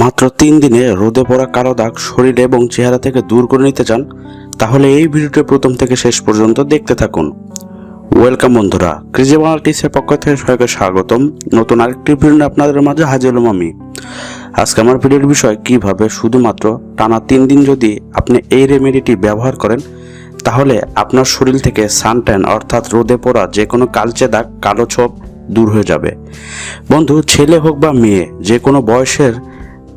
মাত্র তিন দিনে রোদে পড়া কালো দাগ শরীর এবং চেহারা থেকে দূর করে নিতে চান, তাহলে এই ভিডিওটি প্রথম থেকে শেষ পর্যন্ত দেখতে থাকুন। ওয়েলকাম বন্ধুরা, ক্রিজে বাংলা টিসের পক্ষ থেকে সবাইকে স্বাগতম। নতুন আরেকটি ভিডিও আপনাদের মাঝে হাজির হলাম আমি। আজকে আমার ভিডিওর বিষয় কীভাবে শুধুমাত্র টানা তিন দিন যদি আপনি এই রেমেডিটি ব্যবহার করেন, তাহলে আপনার শরীর থেকে সানট্যান অর্থাৎ রোদে পড়া যে কোনো কালচে দাগ, কালো ছোপ দূর হয়ে যাবে। বন্ধু, ছেলে হোক বা মেয়ে যে কোনো বয়সের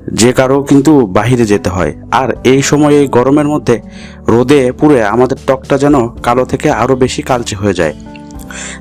যে কারও কিন্তু বাহিরে যেতে হয়। আর এই সময় এই গরমের মধ্যে রোদে পুড়ে আমাদের ত্বকটা যেন কালো থেকে আরও বেশি কালচে হয়ে যায়।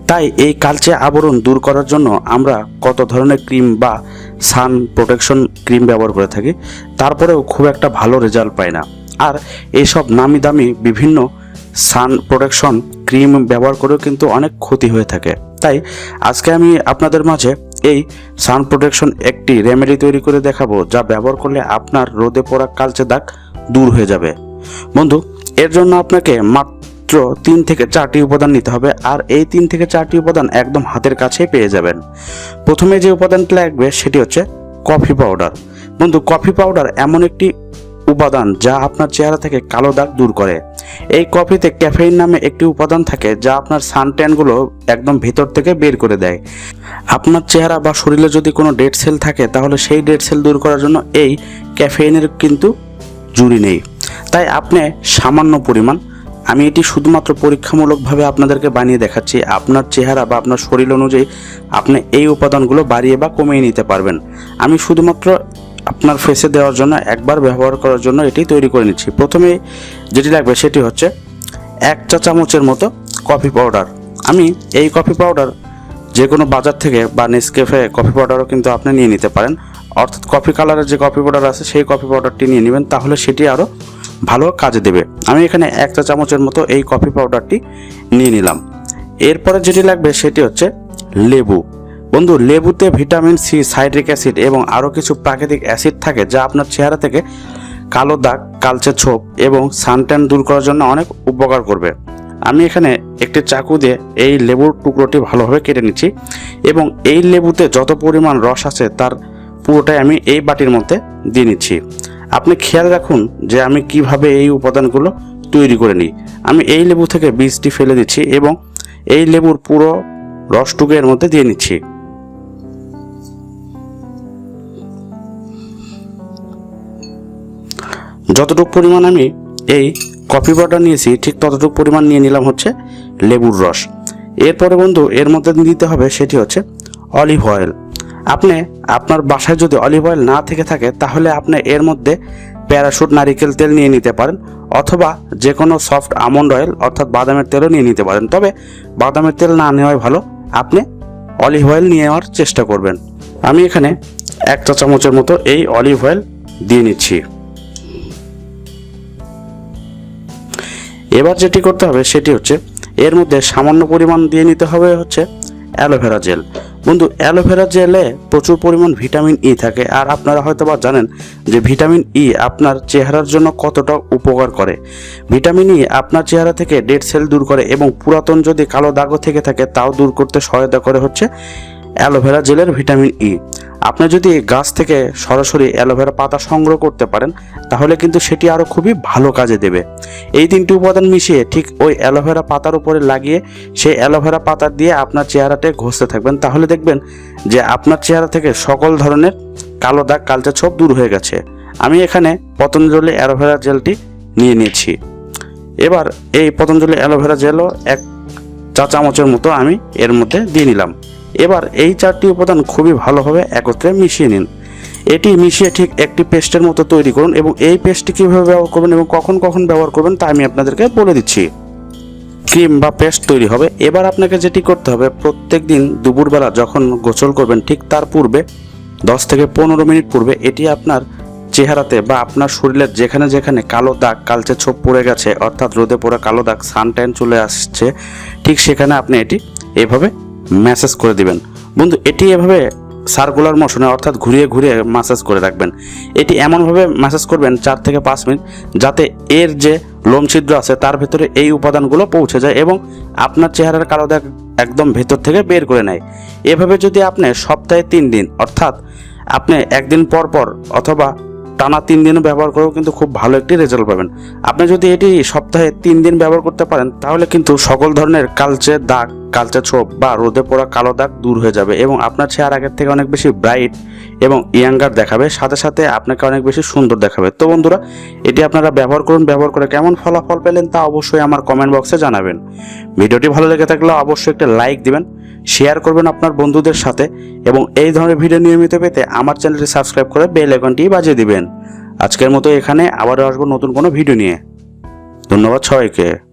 তাই এই কালচে আবরণ দূর করার জন্য আমরা কত ধরনের ক্রিম বা সান প্রোটেকশন ক্রিম ব্যবহার করে থাকি, তারপরেও খুব একটা ভালো রেজাল্ট পাই না। আর এইসব নামি দামি বিভিন্ন সান প্রোটেকশন ক্রিম ব্যবহার করেও কিন্তু অনেক ক্ষতি হয়ে থাকে। তাই আজকে আমি আপনাদের মাঝে এই সান প্রোটেকশন একটি রেমেডি তৈরি করে দেখাবো, যা ব্যবহার করলে আপনার রোদে পড়া কালচে দাগ দূর হয়ে যাবে। বন্ধু, এর জন্য আপনাকে মাত্র তিন থেকে চারটি উপাদান নিতে হবে, আর এই তিন থেকে চারটি উপাদান একদম হাতের কাছেই পেয়ে যাবেন। প্রথমে যে উপাদানটি লাগবে, সেটি হচ্ছে কফি পাউডার। বন্ধু, কফি পাউডার এমন একটি উপাদান যা আপনার চেহারা থেকে কালো দাগ দূর করে। এই কফিতে ক্যাফেইন নামে একটি উপাদান থাকে যা আপনার সানট্যানগুলো একদম ভেতর থেকে বের করে দেয়। আপনার চেহারা বা শরীরে যদি কোনো ডেড সেল থাকে, তাহলে সেই ডেড সেল দূর করার জন্য এই ক্যাফেইনের কিন্তু জুড়ি নেই। তাই আপনি সামান্য পরিমাণ, আমি এটি শুধুমাত্র পরীক্ষামূলকভাবে আপনাদেরকে বানিয়ে দেখাচ্ছি, আপনার চেহারা বা আপনার শরীর অনুযায়ী আপনি এই উপাদানগুলো বাড়িয়ে বা কমিয়ে নিতে পারবেন। আমি শুধুমাত্র আপনার ফেসে দেওয়ার জন্য, একবার ব্যবহার করার জন্য এটি তৈরি করে নিচ্ছি। প্রথমে যেটি লাগবে সেটি হচ্ছে এক চা চামচের মতো কফি পাউডার আমি এই কফি পাউডার যে কোনো বাজার থেকে বা নেসকেফে কফি পাউডারও কিন্তু আপনি নিয়ে নিতে পারেন। অর্থাৎ কফি কালারের যে কফি পাউডার আছে, সেই কফি পাউডারটি নিয়ে নেবেন, তাহলে সেটি আরও ভালো কাজে দেবে। আমি এখানে এক চা চামচের মতো এই কফি পাউডারটি নিয়ে নিলাম। এরপরে যেটি লাগবে সেটি হচ্ছে লেবু। বন্ধু, লেবুতে ভিটামিন সি, সাইট্রিক অ্যাসিড এবং আরও কিছু প্রাকৃতিক অ্যাসিড থাকে যা আপনার চেহারা থেকে কালো দাগ, কালচে ছোপ এবং সানট্যান দূর করার জন্য অনেক উপকার করবে। আমি এখানে একটি চাকু দিয়ে এই লেবুর টুকরোটি ভালোভাবে কেটে নিচ্ছি এবং এই লেবুতে যত পরিমাণ রস আছে তার পুরোটাই আমি এই বাটির মধ্যে দিয়ে নিচ্ছি। আপনি খেয়াল রাখুন যে আমি কীভাবে এই উপাদানগুলো তৈরি করে নিই। আমি এই লেবু থেকে বীজটি ফেলে দিচ্ছি এবং এই লেবুর পুরো রসটুকু এর মধ্যে দিয়ে নিচ্ছি। যতটুকু পরিমাণ আমি এই কফি পাউডার নিয়েছি, ঠিক ততটুকু পরিমাণ নিয়ে নিলাম হচ্ছে লেবুর রস। এরপরে বন্ধু, এর মধ্যে দিতে হবে সেটি হচ্ছে অলিভ অয়েল। আপনি, আপনার বাসায় যদি অলিভ অয়েল না থেকে থাকে, তাহলে আপনি এর মধ্যে প্যারাশুট, নারিকেল তেল নিয়ে নিতে পারেন, অথবা যে কোনো সফট আমন্ড অয়েল, অর্থাৎ বাদামের তেলও নিয়ে নিতে পারেন। তবে বাদামের তেল না নেওয়াই ভালো। আপনি অলিভ অয়েল নিয়ে নেওয়ার চেষ্টা করবেন। আমি এখানে এক চা চামচের মতো এই অলিভ অয়েল দিয়ে নিচ্ছি। এবার যেটি করতে হবে সেটি হচ্ছে এর মধ্যে সামান্য পরিমাণ দিয়ে নিতে হবে হচ্ছে অ্যালোভেরা জেল। বন্ধু, অ্যালোভেরা জেলে প্রচুর পরিমাণ ভিটামিন ই থাকে আর আপনারা হয়তো বা জানেন যে ভিটামিন ই আপনার চেহারার জন্য কতটা উপকার করে। ভিটামিন ই আপনার চেহারা থেকে ডেড সেল দূর করে এবং পুরাতন যদি কালো দাগও থেকে থাকে তাও দূর করতে সহায়তা করে হচ্ছে অ্যালোভেরা জেলের ভিটামিন ই আপনি যদি গাছ থেকে সরাসরি অ্যালোভেরা পাতা সংগ্রহ করতে পারেন, তাহলে কিন্তু সেটি আরও খুবই ভালো কাজে দেবে। এই তিনটি উপাদান মিশিয়ে ঠিক ওই অ্যালোভেরা পাতার উপরে লাগিয়ে সেই অ্যালোভেরা পাতা দিয়ে আপনার চেহারাতে ঘষতে থাকবেন। তাহলে দেখবেন যে আপনার চেহারা থেকে সকল ধরনের কালো দাগ, কালচে ছোপ দূর হয়ে গেছে। আমি এখানে পতঞ্জলি অ্যালোভেরা জেলটি নিয়ে নিয়েছি। এবার এই পতঞ্জলি অ্যালোভেরা জেলও এক চা চামচের মতো আমি এর মধ্যে দিয়ে নিলাম। এবার এই চারটি উপাদান খুবই ভালোভাবে একত্রে মিশিয়ে নিন। এটি মিশিয়ে ঠিক একটি পেস্টের মতো তৈরি করুন এবং এই পেস্টটি কীভাবে ব্যবহার করবেন এবং কখন কখন ব্যবহার করবেন তা আমি আপনাদেরকে বলে দিচ্ছি। ক্রিম বা পেস্ট তৈরি হবে। এবার আপনাকে যেটি করতে হবে, প্রত্যেক দিন দুপুরবেলা যখন গোসল করবেন ঠিক তার পূর্বে দশ থেকে পনেরো মিনিট পূর্বে এটি আপনার চেহারাতে বা আপনার শরীরের যেখানে যেখানে কালো দাগ, কালচে ছোপ পড়ে গেছে, অর্থাৎ রোদে পড়ে কালো দাগ, সানট্যান চলে আসছে, ঠিক সেখানে আপনি এটি এভাবে ম্যাসেজ করে দিবেন। বন্ধু, এটি এভাবে সার্কুলার মোশনে অর্থাৎ ঘুরিয়ে ঘুরিয়ে ম্যাসেজ করে রাখবেন। এটি এমনভাবে ম্যাসেজ করবেন চার থেকে পাঁচ মিনিট, যাতে এর যে লোম ছিদ্র আছে তার ভেতরে এই উপাদানগুলো পৌঁছে যায় এবং আপনার চেহারার কালো দাগ একদম ভেতর থেকে বের করে নেয়। এভাবে যদি আপনি সপ্তাহে তিন দিন, অর্থাৎ আপনি একদিন পর পর অথবা টানা তিন দিন ব্যবহার করেও কিন্তু খুব ভালো একটি রেজাল্ট পাবেন। আপনি যদি এটি সপ্তাহে তিন দিন ব্যবহার করতে পারেন, তাহলে কিন্তু সকল ধরনের কালচে দাগ, কালচে ছোপ বা রোদে পড়া কালো দাগ দূর হয়ে যাবে এবং আপনার চেহারা আগের থেকে অনেক বেশি ব্রাইট এবং ইয়াঙ্গার দেখাবে, সাথে সাথে আপনাকে অনেক বেশি সুন্দর দেখাবে। তো বন্ধুরা, এটি আপনারা ব্যবহার করুন, ব্যবহার করে কেমন ফলাফল পেলেন তা অবশ্যই আমার কমেন্ট বক্সে জানাবেন। ভিডিওটি ভালো লেগে থাকলে অবশ্যই একটা লাইক দিবেন শেয়ার করবেন আপনার বন্ধুদের সাথে এবং এই ধরনের ভিডিও নিয়মিত পেতে আমার চ্যানেলটি সাবস্ক্রাইব করে বেল আইকনটি বাজিয়ে দিবেন। আজকের মতো এখানে আবারও আসব নতুন কোনো ভিডিও নিয়ে। ধন্যবাদ সবাইকে।